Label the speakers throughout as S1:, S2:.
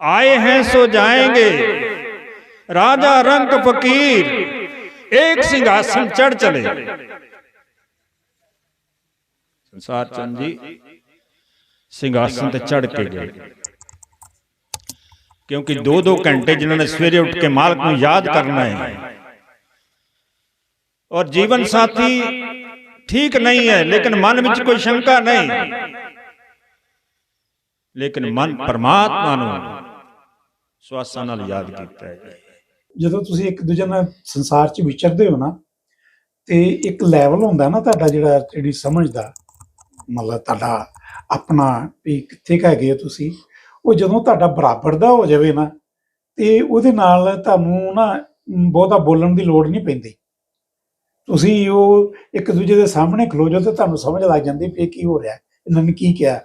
S1: आए हैं सो जाएंगे राजा रंग फकीर एक सिंहासन चढ़ चले ਸੰਸਾਰ ਚੰਦ ਜੀ ਸਿੰਘਾਸਨ ਤੇ ਚੜ ਕੇ ਗਏ ਕਿਉਂਕਿ 2-2 ਘੰਟੇ ਜਿਨ੍ਹਾਂ ਨੇ ਸਵੇਰੇ ਉੱਠ ਕੇ ਮਾਲਕ ਨੂੰ ਯਾਦ ਕਰਨਾ ਹੈ ਔਰ ਜੀਵਨ ਸਾਥੀ ਠੀਕ ਨਹੀਂ ਹੈ ਲੇਕਿਨ ਮਨ ਵਿੱਚ ਕੋਈ ਸ਼ੰਕਾ ਨਹੀਂ ਲੇਕਿਨ ਮਨ ਪਰਮਾਤਮਾ ਨੂੰ ਸਵਾਸਾਂ ਨਾਲ ਯਾਦ ਕੀਤਾ ਹੈ।
S2: ਜਦੋਂ ਤੁਸੀਂ ਇੱਕ ਦੂਜੇ ਨਾਲ ਸੰਸਾਰ 'ਚ ਵਿਚਰਦੇ ਹੋ ਨਾ, ਤੇ ਇੱਕ ਲੈਵਲ ਹੁੰਦਾ ਨਾ ਤੁਹਾਡਾ ਜਿਹੜਾ ਜਿਹੜੀ ਸਮਝ ਦਾ, ਮਤਲਬ ਤੁਹਾਡਾ ਆਪਣਾ ਵੀ ਕਿੱਥੇ ਕੁ ਹੈਗੇ ਤੁਸੀਂ, ਉਹ ਜਦੋਂ ਤੁਹਾਡਾ ਬਰਾਬਰ ਦਾ ਹੋ ਜਾਵੇ ਨਾ, ਤੇ ਉਹਦੇ ਨਾਲ ਤੁਹਾਨੂੰ ਨਾ ਬਹੁਤਾ ਬੋਲਣ ਦੀ ਲੋੜ ਨਹੀਂ ਪੈਂਦੀ। ਤੁਸੀਂ ਉਹ ਇੱਕ ਦੂਜੇ ਦੇ ਸਾਹਮਣੇ ਖਲੋ ਜਾਓ ਤੇ ਤੁਹਾਨੂੰ ਸਮਝ ਲੱਗ ਜਾਂਦੀ ਵੀ ਕੀ ਹੋ ਰਿਹਾ, ਇਹਨਾਂ ਨੇ ਕੀ ਕਿਹਾ।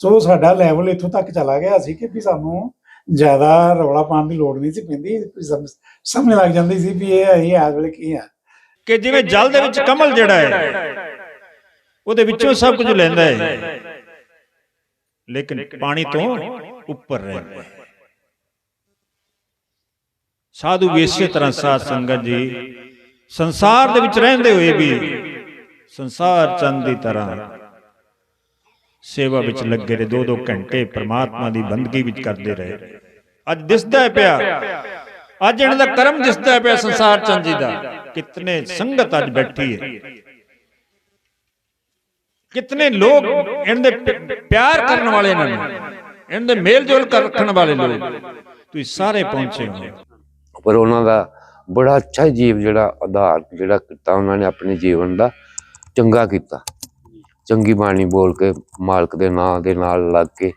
S2: ਸੋ ਸਾਡਾ ਲੈਵਲ ਇੱਥੋਂ ਤੱਕ ਚਲਾ ਗਿਆ ਸੀ ਕਿ ਵੀ ਸਾਨੂੰ ਜ਼ਿਆਦਾ ਰੌਲਾ ਪਾਉਣ ਦੀ ਲੋੜ ਨਹੀਂ ਸੀ ਪੈਂਦੀ ਸਮਝ ਲੱਗ ਜਾਂਦੀ ਸੀ ਵੀ ਇਹ ਇਹ ਵੇਲੇ ਕੀ ਆ
S1: ਕਿ ਜਿਵੇਂ ਜਲ ਦੇ ਵਿੱਚ ਕਮਲ ਜਿਹੜਾ ਹੈ ਉਹਦੇ ਵਿੱਚੋਂ ਸਭ ਕੁਝ ਲੈਂਦਾ ਹੈ। ਲੇਕਿਨ ਪਾਣੀ ਤੋਂ ਉੱਪਰ ਰਹਿੰਦਾ ਹੈ ਸਾਧੂ ਵੀ ਇਸੇ ਤਰ੍ਹਾਂ ਸਾਧ ਸੰਗਤ ਜੀ ਸੰਸਾਰ ਦੇ ਵਿੱਚ ਰਹਿੰਦੇ ਹੋਏ ਵੀ ਸੰਸਾਰ ਚੰਦ ਦੀ ਤਰ੍ਹਾਂ ਸੇਵਾ ਵਿੱਚ ਲੱਗੇ ਰਹੇ ਦੋ ਦੋ ਘੰਟੇ ਪ੍ਰਮਾਤਮਾ ਦੀ ਬੰਦਗੀ ਵਿੱਚ ਕਰਦੇ ਰਹੇ। ਅੱਜ ਦਿਸਦਾ ਪਿਆ। ਅੱਜ ਇਹਨਾਂ ਦਾ ਕਰਮ ਦਿਸਦਾ ਪਿਆ ਸੰਸਾਰ ਚੰਦ ਜੀ ਦਾ। ਕਿਤਨੇ ਸੰਗਤ ਅੱਜ ਬੈਠੀ ਹੈ। ਕਿਤਨੇ ਲੋਕ ਇਹਨਾਂ ਦੇ ਪਿਆਰ ਕਰਨ ਵਾਲੇ ਇਹਨਾਂ ਨੂੰ। ਇਹਨਾਂ ਦੇ ਮੇਲ ਜੋਲ ਕਰ ਰੱਖਣ ਵਾਲੇ ਲੋਕ। ਤੁਸੀਂ ਸਾਰੇ ਪਹੁੰਚੇ ਹੋ
S3: ਪਰ ਉਹਨਾਂ ਦਾ ਬੜਾ ਅੱਛਾ ਜੀਵ ਜਿਹੜਾ ਆਧਾਰ ਜਿਹੜਾ ਕੀਤਾ ਉਹਨਾਂ ਨੇ ਆਪਣੇ ਜੀਵਨ ਦਾ ਚੰਗਾ ਕੀਤਾ। ਚੰਗੀ ਬਾਣੀ ਬੋਲ ਕੇ, ਮਾਲਕ ਦੇ ਨਾਂ ਦੇ ਨਾਲ ਲੱਗ ਕੇ,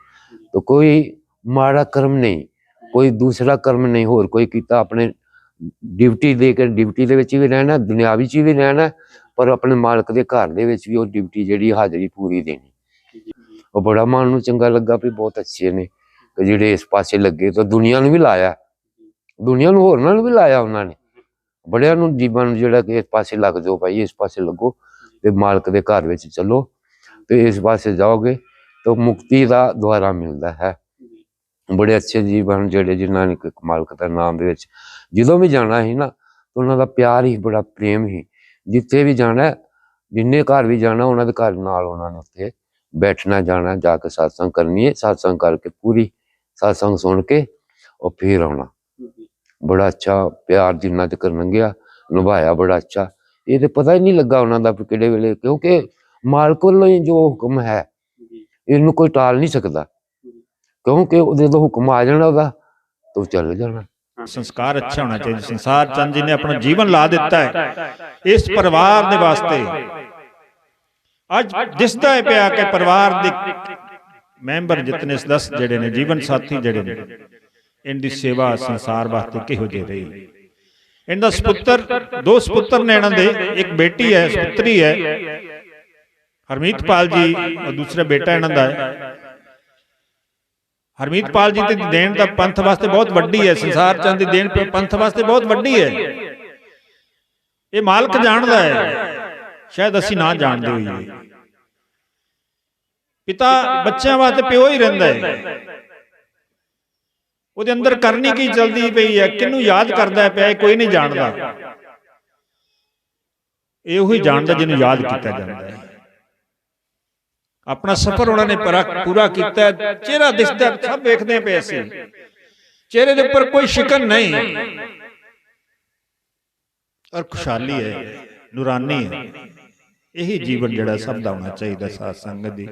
S3: ਤਾਂ ਕੋਈ ਮਾੜਾ ਕਰਮ ਨਹੀਂ, ਕੋਈ ਦੂਸਰਾ ਕਰਮ ਨਹੀਂ, ਹੋਰ ਕੋਈ ਕੀਤਾ ਆਪਣੇ ਡਿਊਟੀ ਦੇ ਕੇ, ਡਿਊਟੀ ਦੇ ਵਿੱਚ ਵੀ ਰਹਿਣਾ ਦੁਨਿਆਵੀ ਚ ਵੀ ਰਹਿਣਾ, ਪਰ ਆਪਣੇ ਮਾਲਕ ਦੇ ਘਰ ਦੇ ਵਿੱਚ ਵੀ ਉਹ ਡਿਊਟੀ ਜਿਹੜੀ ਹਾਜ਼ਰੀ ਪੂਰੀ ਦੇਣੀ। ਉਹ ਬੜਾ ਮਨ ਨੂੰ ਚੰਗਾ ਲੱਗਾ ਵੀ ਬਹੁਤ ਅੱਛੇ ਨੇ ਕਿ ਜਿਹੜੇ ਇਸ ਪਾਸੇ ਲੱਗੇ, ਤਾਂ ਦੁਨੀਆ ਨੂੰ ਵੀ ਲਾਇਆ। ਦੁਨੀਆ ਨੂੰ ਹੋਰਨਾਂ ਨੂੰ ਵੀ ਲਾਇਆ ਉਹਨਾਂ ਨੇ। ਬੜਿਆਂ ਨੂੰ ਜੀਵਨ ਨੂੰ ਜਿਹੜਾ ਕਿ ਇਸ ਪਾਸੇ ਲੱਗ ਜਾਓ ਭਾਈ, ਇਸ ਪਾਸੇ ਲੱਗੋ, ਤੇ ਮਾਲਕ ਦੇ ਘਰ ਵਿੱਚ ਚੱਲੋ। ਤੇ ਇਸ ਪਾਸੇ ਜਾਓਗੇ ਤਾਂ ਮੁਕਤੀ ਦਾ ਦੁਆਰਾ ਮਿਲਦਾ ਹੈ। ਬੜੇ ਅੱਛੇ ਜੀਵਨ ਜਿਹੜੇ ਜਿਨ੍ਹਾਂ ਨੇ ਕਿ ਮਾਲਕ ਦਾ ਨਾਮ ਦੇ ਵਿੱਚ ਜਦੋਂ ਵੀ ਜਾਣਾ ਸੀ ਨਾ ਉਹਨਾਂ ਦਾ ਪਿਆਰ ਹੀ ਬੜਾ ਪ੍ਰੇਮ ਹੀ ਜਿੱਥੇ ਵੀ ਜਾਣਾ, ਜਿੰਨੇ ਘਰ ਵੀ ਜਾਣਾ, ਉਹਨਾਂ ਦੇ ਘਰ ਨਾਲ ਉਹਨਾਂ ਨੇ ਉੱਥੇ ਬੈਠਣਾ, ਜਾਣਾ, ਜਾ ਕੇ satsang ਕਰਨੀ ਹੈ। satsang ਕਰਕੇ ਪੂਰੀ satsang ਸੁਣ ਕੇ ਉਹ ਫਿਰ ਆਉਣਾ। ਬੜਾ ਅੱਛਾ ਪਿਆਰ ਜਿੰਨਾ ਤੱਕ ਲੰਘਿਆ, ਨਿਭਾਇਆ ਬੜਾ ਅੱਛਾ। ਇਹ ਤੇ ਪਤਾ ਹੀ ਨਹੀਂ ਲੱਗਾ ਉਹਨਾਂ ਦਾ ਕਿਹੜੇ ਵੇਲੇ, ਕਿਉਂਕਿ ਮਾਲਕ ਵੱਲੋਂ ਹੀ ਜੋ ਹੁਕਮ ਹੈ ਇਹਨੂੰ ਕੋਈ ਟਾਲ ਨਹੀਂ ਸਕਦਾ। ਕਿਉਂਕਿ ਉਹਦੇ ਤੋਂ ਹੁਕਮ ਆ ਜਾਣਾ ਉਹਦਾ ਤੂੰ ਚੱਲ ਜਾਣਾ।
S1: ਸੰਸਕਾਰ ਅੱਛਾ ਹੋਣਾ ਚਾਹੀਦਾ। ਸੰਸਾਰ ਚੰਦ ਜੀ ਨੇ ਆਪਣਾ ਜੀਵਨ ਲਾ ਦਿੱਤਾ ਹੈ। ਇਸ ਪਰਿਵਾਰ ਦੇ ਵਾਸਤੇ। ਅੱਜ ਦਿਸਦਾ ਹੈ ਪਿਆ ਕਿ ਪਰਿਵਾਰ ਦੇ ਮੈਂਬਰ ਜਿਤਨੇ ਸਦਸ ਜਿਹੜੇ ਨੇ ਜੀਵਨ ਸਾਥੀ ਜਿਹੜੇ ਨੇ ਇਹਨਾਂ ਦੀ ਸੇਵਾ ਸੰਸਾਰ ਵਾਸਤੇ ਕਿਹੋ ਜਿਹੀ ਰਹੀ? ਇਹਨਾਂ ਦਾ ਸੁਪੁੱਤਰ ਦੋ ਸੁਪੁੱਤਰ ਨੇ ਇਹਨਾਂ ਦੇ ਇੱਕ ਬੇਟੀ ਹੈ ਸੁਪੁੱਤਰੀ ਹੈ। ਹਰਮੀਤਪਾਲ ਜੀ ਦੂਸਰਾ ਬੇਟਾ ਇਹਨਾਂ ਦਾ ਹੈ। ਹਰਮੀਤਪਾਲ ਜੀ ਦੀ ਦੇਣ ਤਾਂ ਪੰਥ ਵਾਸਤੇ ਬਹੁਤ ਵੱਡੀ ਹੈ ਸੰਸਾਰ ਚੰਦ ਦੀ ਦੇਣ ਪੰਥ ਵਾਸਤੇ ਬਹੁਤ ਵੱਡੀ ਹੈ। ਇਹ ਮਾਲਕ ਜਾਣਦਾ ਹੈ। ਸ਼ਾਇਦ ਅਸੀਂ ਨਾ ਜਾਣਦੇ ਹੋਈਏ। ਪਿਤਾ ਬੱਚਿਆਂ ਵਾਸਤੇ ਪਿਓ ਹੀ ਰਹਿੰਦਾ ਹੈ ਉਹਦੇ ਅੰਦਰ ਕਰਨੀ ਕੀ ਚਲਦੀ ਪਈ ਹੈ? ਕਿਹਨੂੰ ਯਾਦ ਕਰਦਾ ਪਿਆ? ਕੋਈ ਨਹੀਂ ਜਾਣਦਾ। ਇਹ ਉਹੀ ਜਾਣਦਾ ਜਿਹਨੂੰ ਯਾਦ ਕੀਤਾ ਜਾਂਦਾ ਹੈ। ਆਪਣਾ ਸਫ਼ਰ ਉਹਨਾਂ ਨੇ ਪੂਰਾ ਕੀਤਾ। ਚਿਹਰਾ ਦਿਸਦਾ, ਸਭ ਵੇਖਦੇ ਪਏ ਅਸੀਂ ਚਿਹਰੇ ਦੇ ਉੱਪਰ ਕੋਈ ਸ਼ਿਕਨ ਨਹੀਂ। ਔਰ ਖੁਸ਼ਹਾਲੀ ਹੈ, ਨੂਰਾਨੀ ਹੈ। ਇਹੀ ਜੀਵਨ ਜਿਹੜਾ ਸਭ ਦਾ ਹੋਣਾ ਚਾਹੀਦਾ ਸਾਧ ਸੰਗਤ ਦੀ।